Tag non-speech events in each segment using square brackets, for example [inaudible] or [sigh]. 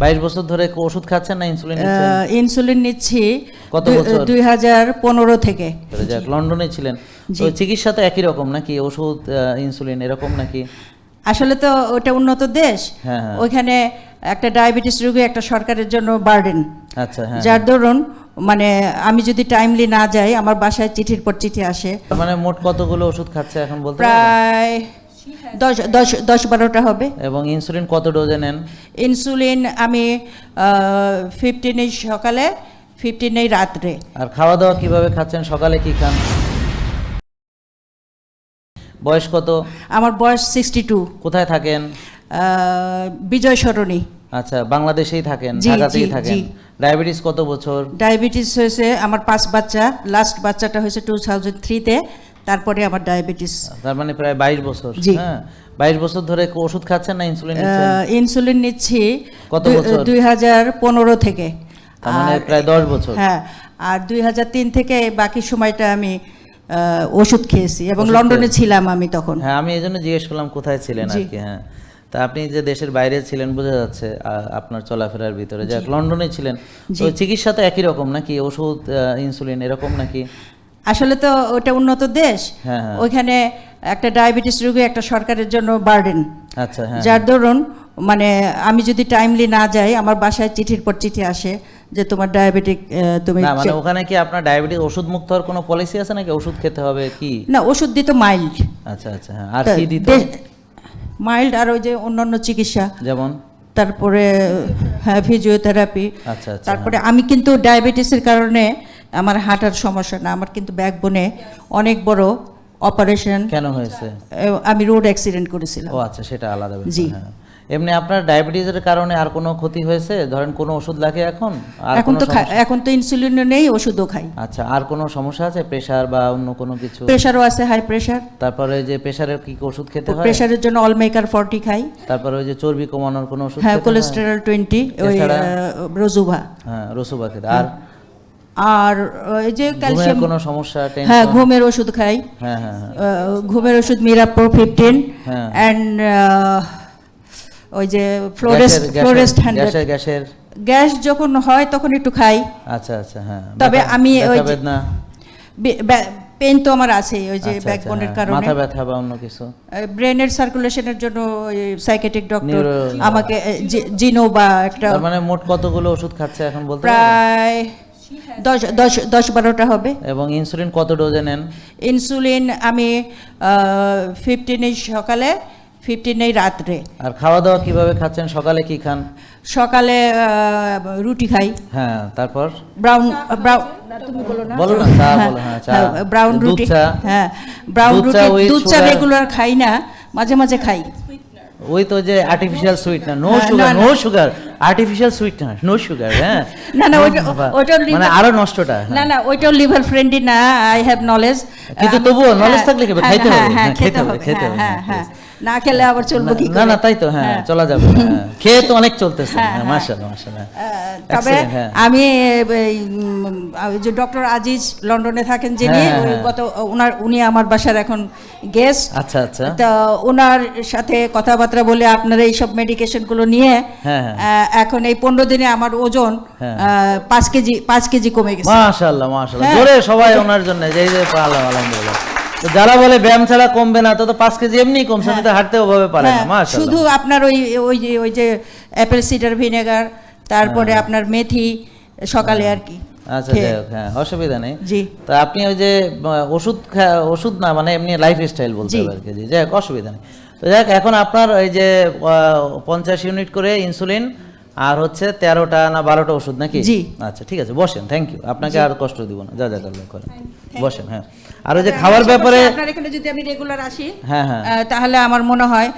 বাইশ বছর ধরে ওষুধ খাচ্ছেন না ইনসুলিন নিচ্ছেন? ইনসুলিন নিচ্ছি কত বছর? দুই হাজার পনেরো থেকে। যাক লন্ডনে ছিলেন। তো চিকিৎসা তো একই রকম নাকি? ওষুধ ইনসুলিন এরকম নাকি? আসলে তো ওটা উন্নত দেশ। হ্যাঁ, হ্যাঁ। ওইখানে একটা ডায়াবেটিস রোগী একটা সরকারের জন্য বার্ডেন আচ্ছা হ্যাঁ যার দরুন মানে আমি যদি টাইমলি না যাই আমার বাসায় চিঠির পর চিঠি আসে। মানে মোট কতগুলো ওষুধ খাচ্ছে এখন বলতে প্রায় দশ দশ দশ বারোটা হবে। এবং ইনসুলিন কত ডোজে নেন? ইনসুলিন আমি ফিফটিনেই সকালে ফিফটিনেই রাত্রে। আর খাওয়া দাওয়া কীভাবে খাচ্ছেন? সকালে কি খান? বয়স কত? আমার বয়স সিক্সটি টু কোথায় থাকেন? বিজয় সরণি। আচ্ছা বাংলাদেশেই থাকেন? ঢাকাতেই থাকেন? ডায়াবেটিস কত বছর? ডায়াবেটিস হয়েছে আমার পাঁচ বাচ্চা লাস্ট বাচ্চাটা হয়েছে টু থাউজেন্ড থ্রিতে তারপরে আমার ডায়াবেটিস তার মানে প্রায় বাইশ বছর। জি। হ্যাঁ বাইশ বছর ধরে কো- ওষুধ খাচ্ছেন না ইনসুলিন ইনসুলিন নিচ্ছি কত বছর? দুই হাজার পনেরো থেকে। তার মানে প্রায় দশ বছর। হ্যাঁ আর দুই হাজার তিন থেকে বাকি সময়টা আমি ওষুধ খেয়েছি এবং লন্ডনে ছিলাম আমি তখন। হ্যাঁ আমি এই জন্য জিজ্ঞেস করলাম কোথায় ছিলেন আর কি হ্যাঁ। তা আপনি যে দেশের বাইরে ছিলেন বোঝা যাচ্ছে আপনার চলাফেরার ভিতরে। যাক লন্ডনে ছিলেন। তো চিকিৎসা তো একই রকম নাকি? ওষুধ ইনসুলিন এরকম নাকি? আসলে তো ওটা উন্নত দেশ হ্যাঁ, হ্যাঁ। ওইখানে একটা ডায়াবেটিস রোগী একটা সরকারের জন্য বার্ডেন আচ্ছা হ্যাঁ যার ধরুন মানে আমি যদি টাইমলি না যাই আমার বাসায় চিঠির পর চিঠি আসে যে তোমার ডায়াবেটিক তুমি না মানে ওখানে কি আপনার ডায়াবেটিস ওষুধ মুক্ত হওয়ার কোনো পলিসি আছে নাকি? ওষুধ খেতে হবে কি? না ওষুধ দিত মাইল্ড আচ্ছা আচ্ছা আর কি দিত? মাইল্ড আর ওই যে অন্যান্য চিকিৎসা। যেমন? তারপরে হ্যাঁ ফিজিওথেরাপি আচ্ছা আচ্ছা তারপরে আমি কিন্তু ডায়াবেটিসের কারণে আমার হাঁটার সমস্যা না আমার কিন্তু ব্যাকবোনে অনেক বড় অপারেশন কেন হয়েছে? আমি রোড অ্যাক্সিডেন্ট করেছিলাম। ও আচ্ছা সেটা আলাদা জি। হ্যাঁ। এমনি আপনার ডায়াবেটিসের কারণে আর কোনো ক্ষতি হয়েছে? ধরেন কোনো ওষুধ লাগে এখন? এখন তো এখন তো ইনসুলিনও নেই ওষুধও খাই। আচ্ছা আর কোনো সমস্যা আছে? প্রেসার বা অন্য কোনো কিছু? প্রেশারও আছে হাই প্রেসার তারপরে যে প্রেসারের কি ওষুধ খেতে হয়? প্রেশারের জন্য অল মেকার ফর্টি খাই। তারপরে ওই যে চর্বি কমানোর কোনো ওষুধ হ্যাঁ কোলেস্টেরল টোয়েন্টি ওই এছাড়া? রোজুভা হ্যাঁ রোজুভা খেতে আর আর এই যে ক্যালসিয়াম কোনো সমস্যা হ্যাঁ ঘুমের ওষুধ খাই। হ্যাঁ হ্যাঁ হ্যাঁ। ঘুমের ওষুধ মিরাপ্রো ফিফটিন হ্যাঁ। অ্যান্ড ওই যে ফ্লোরেস্ট ফ্লোরেস্ট গ্যাসের গ্যাসের গ্যাস যখন হয় তখন একটু খাই। আচ্ছা আচ্ছা হ্যাঁ। তবে আমি ওই যে- পেন তো আমার আছেই ওই যে আচ্ছা, আচ্ছা, ব্যাকবোনের হ্যাঁ। কারণে। মাথা ব্যথা বা অন্য কিছু? ব্রেনের সার্কুলেশনের জন্য সাইকেটিক ডক্টর আমাকে জিনো বা একটা মানে মোট কতগুলো ওষুধ খাচ্ছে এখন বলতে? প্রায় দশ দশ দশ বারোটা হবে। এবং ইনসুলিন কত ডোজে নেন? ইনসুলিন আমি ফিফটিনেই সকালে ফিফটিনেই রাত্রে। আর খাওয়া দাওয়া কীভাবে খাচ্ছেন? সকালে কি খান? সকালে রুটি খাই। হ্যাঁ তারপর? ব্রাউন ব্রাউন তুমি বলো না। বলো না চা বলো হ্যাঁ চা। ব্রাউন রুটি হ্যাঁ ব্রাউন দুধ রুটি দুধ চা রেগুলার খাই না মাঝে মাঝে খাই। ওই তো যে আর্টিফিশিয়াল সুইটনার নো হ্যাঁ, sugar no sugar artificial sweetener no sugar হ্যাঁ না, না, ওইটা- ওইটা মানে আরও নষ্টটা হ্যাঁ। না না ওইটাও লিভার ফ্রেন্ডলি না আই হ্যাভ নলেজ কিন্তু তবুও নলেজ থাকলে কি হবে? খাইতে হবে, হ্যাঁ হ্যাঁ, খেতে হবে, হবে খেতে হ্যাঁ হবে, হ্যাঁ হ্যাঁ, হ্যাঁ না খেলে আবার চলবো কি না না তাই তো হ্যাঁ চলা যাবে হ্যাঁ। [laughs] খেয়ে তো অনেক চলতেছে হ্যাঁ মাশাআল্লাহ মাশাআল্লাহ তবে হ্যাঁ। আমি এই, যে ডক্টর আজিজ লন্ডনে থাকেন যিনি হ্যাঁ, হ্যাঁ। গত ওনার উনি আমার বাসার এখন গেস্ট আচ্ছা আচ্ছা তা ওনার সাথে কথাবার্তা বলে আপনারা এইসব মেডিকেশনগুলো নিয়ে হ্যাঁ, হ্যাঁ। এখন এই পনেরো দিনে আমার ওজন হ্যাঁ। পাঁচ কেজি পাঁচ কেজি কমে গেছে মাশাআল্লাহ মাশাআল্লাহ হ্যাঁ। জোরে সবাই ওনার জন্য যে এই যে আলহামদুলিল্লাহ যারা বলে ব্যায়াম ছাড়া কমবে না তো তো পাঁচ কেজি এমনি কমছে না তো হাঁটতেও ভাবে পারে না হ্যাঁ, শুধু আপনার ওই ওই যে ওই যে অ্যাপেল সিডার ভিনেগার তারপরে আপনার মেথি সকালে আর কি। আচ্ছা যাই হোক হ্যাঁ অসুবিধা নেই। জি। তো আপনি ওই যে ওষুধ ওষুধ না মানে এমনি লাইফ স্টাইল বলতে জি। হবে আর কি জি যাই হোক অসুবিধা নেই। তো যাই হোক, এখন আপনার ওই যে পঞ্চাশ ইউনিট করে ইনসুলিন আর হচ্ছে তেরোটা না বারোটা ওষুধ নাকি? জি। আচ্ছা ঠিক আছে বসেন থ্যাংক ইউ আপনাকে আর কষ্ট দিব না যা যা করবেন বসেন হ্যাঁ। আর ওই যে খাওয়ার ব্যাপারে আপনার এখানে যদি আমি রেগুলার আসি হ্যাঁ হ্যাঁ। তাহলে আমার মনে হয়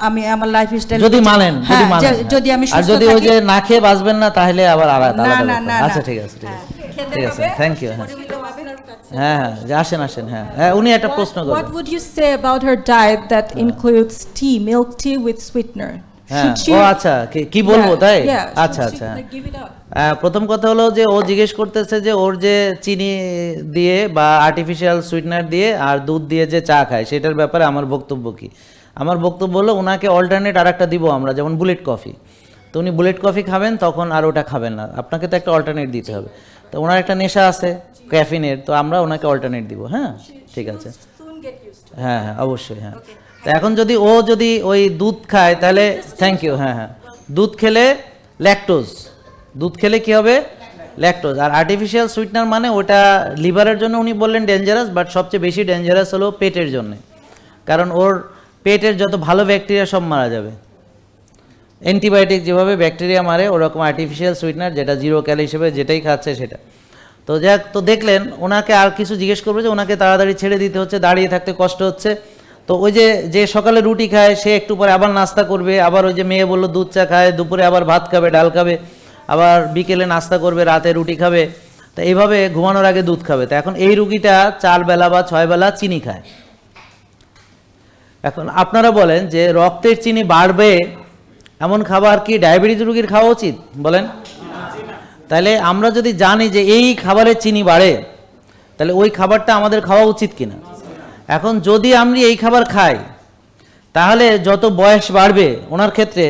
আমি আমার লাইফ স্টাইল যদি মানেন যদি হ্যাঁ, মানেন। যদি আমি আর যদি ওই যে না খেয়ে বাঁচবেন না তাহলে আবার আলাদা না, আলাদা না, না, আচ্ছা ঠিক আছে ঠিক আছে। ঠিক আছে থ্যাংক ইউ হ্যাঁ। হ্যাঁ হ্যাঁ আসেন আসেন হ্যাঁ। হ্যাঁ উনি একটা প্রশ্ন What করবেন would you say about her diet that includes tea, milk tea with sweetener? হ্যাঁ। ও আচ্ছা কি- বলব তাই? আচ্ছা আচ্ছা। প্রথম কথা হলো যে ও জিজ্ঞেস করতেছে যে ওর যে চিনি দিয়ে বা আর্টিফিশিয়াল সুইটনার দিয়ে আর দুধ দিয়ে যে চা খায় সেটার ব্যাপারে আমার বক্তব্য কি? আমার বক্তব্য হলো ওনাকে অল্টারনেট আর একটা দিব আমরা যেমন বুলেট কফি তো উনি বুলেট কফি খাবেন তখন আর ওটা খাবেন না। আপনাকে তো একটা অল্টারনেট দিতে হবে। তো ওনার একটা নেশা আছে ক্যাফিনের তো আমরা ওনাকে অল্টারনেট দিব হ্যাঁ? ঠিক আছে। হ্যাঁ হ্যাঁ অবশ্যই হ্যাঁ। এখন যদি ও যদি ওই দুধ খায়, তাহলে থ্যাংক ইউ হ্যাঁ হ্যাঁ। দুধ খেলে ল্যাকটোজ দুধ খেলে কি হবে? ল্যাকটোজ আর আর্টিফিশিয়াল সুইটনার মানে ওটা লিভারের জন্য উনি বললেন ডেঞ্জারাস বাট সবচেয়ে বেশি ডেঞ্জারাস হলো পেটের জন্য। কারণ ওর পেটের যত ভালো ব্যাকটেরিয়া সব মারা যাবে। অ্যান্টিবায়োটিক যেভাবে ব্যাকটেরিয়া মারে, ওরকম আর্টিফিশিয়াল সুইটনার যেটা জিরো ক্যাল হিসেবে যেটাই খাচ্ছে সেটা। তো যাক, তো দেখলেন, ওনাকে আর কিছু জিজ্ঞেস করবে যে, ওনাকে তাড়াতাড়ি ছেড়ে দিতে হচ্ছে, দাঁড়িয়ে থাকতে কষ্ট হচ্ছে। তো ওই যে যে সকালে রুটি খায়, সে একটু পরে আবার নাস্তা করবে, আবার ওই যে মেয়ে বলল দুধ চা খায়, দুপুরে আবার ভাত খাবে, ডাল খাবে, আবার বিকেলে নাস্তা করবে, রাতে রুটি খাবে, তো এইভাবে ঘুমানোর আগে দুধ খাবে। তো এখন এই রুগীটা চার বেলা বা ছয় বেলা চিনি খায়। এখন আপনারা বলেন যে রক্তের চিনি বাড়বে, এমন খাবার কি ডায়াবেটিস রুগীর খাওয়া উচিত? বলেন। তাহলে আমরা যদি জানি যে এই খাবারের চিনি বাড়ে, তাহলে ওই খাবারটা আমাদের খাওয়া উচিত কিনা? এখন যদি আমি এই খাবার খাই, তাহলে যত বয়স বাড়বে ওনার ক্ষেত্রে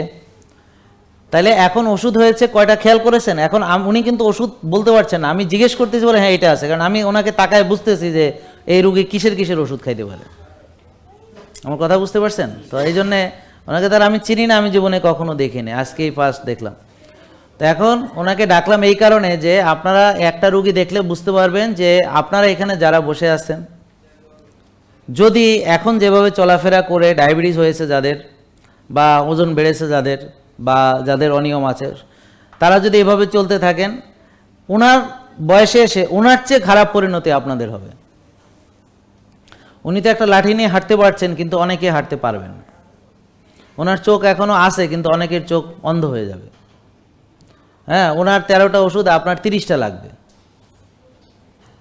তাহলে এখন ওষুধ হয়েছে কয়টা খেয়াল করেছেন? এখন উনি কিন্তু ওষুধ বলতে পারছেন আমি জিজ্ঞেস করতেছি বলে হ্যাঁ এটা আছে। কারণ আমি ওনাকে তাকায় বুঝতেছি যে এই রুগী কিসের কিসের ওষুধ খাইতে পারে। আমার কথা বুঝতে পারছেন? তো এই জন্যে ওনাকে তার আমি চিনি না, আমি জীবনে কখনো দেখিনি। আজকেই ফার্স্ট দেখলাম। তো এখন ওনাকে ডাকলাম এই কারণে যে, আপনারা একটা রুগী দেখলে বুঝতে পারবেন যে, আপনারা এখানে যারা বসে আছেন যদি এখন যেভাবে চলাফেরা করে ডায়াবেটিস হয়েছে যাদের বা ওজন বেড়েছে যাদের বা যাদের অনিয়ম আছে, তারা যদি এভাবে চলতে থাকেন ওনার বয়সে এসে ওনার চেয়ে খারাপ পরিণতি আপনাদের হবে। উনি তো একটা লাঠি নিয়ে হাঁটতে পারছেন, কিন্তু অনেকে হাঁটতে পারবেন না। ওনার চোখ এখনও আছে, কিন্তু অনেকের চোখ অন্ধ হয়ে যাবে। হ্যাঁ ওনার তেরোটা ওষুধ, আপনার তিরিশটা লাগবে।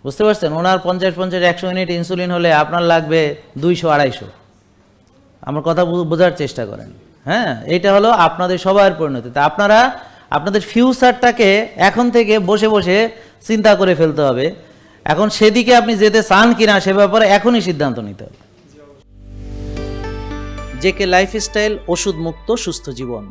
বুঝতে পারছেন? ওনার পঞ্চাশ পঞ্চাশ একশো ইউনিট ইনসুলিন হলে আপনার লাগবে দুইশো, আড়াইশো। আমার কথা বোঝার চেষ্টা করেন। হ্যাঁ এইটা হলো আপনাদের সবার পরিণতি। তা আপনারা আপনাদের ফিউচারটাকে এখন থেকে বসে বসে চিন্তা করে ফেলতে হবে। এখন সেদিকে আপনি যেতে চান কিনা সে ব্যাপারে এখনই সিদ্ধান্ত নিতে হবে। জেকে লাইফস্টাইল ওষুধ মুক্ত সুস্থ জীবন।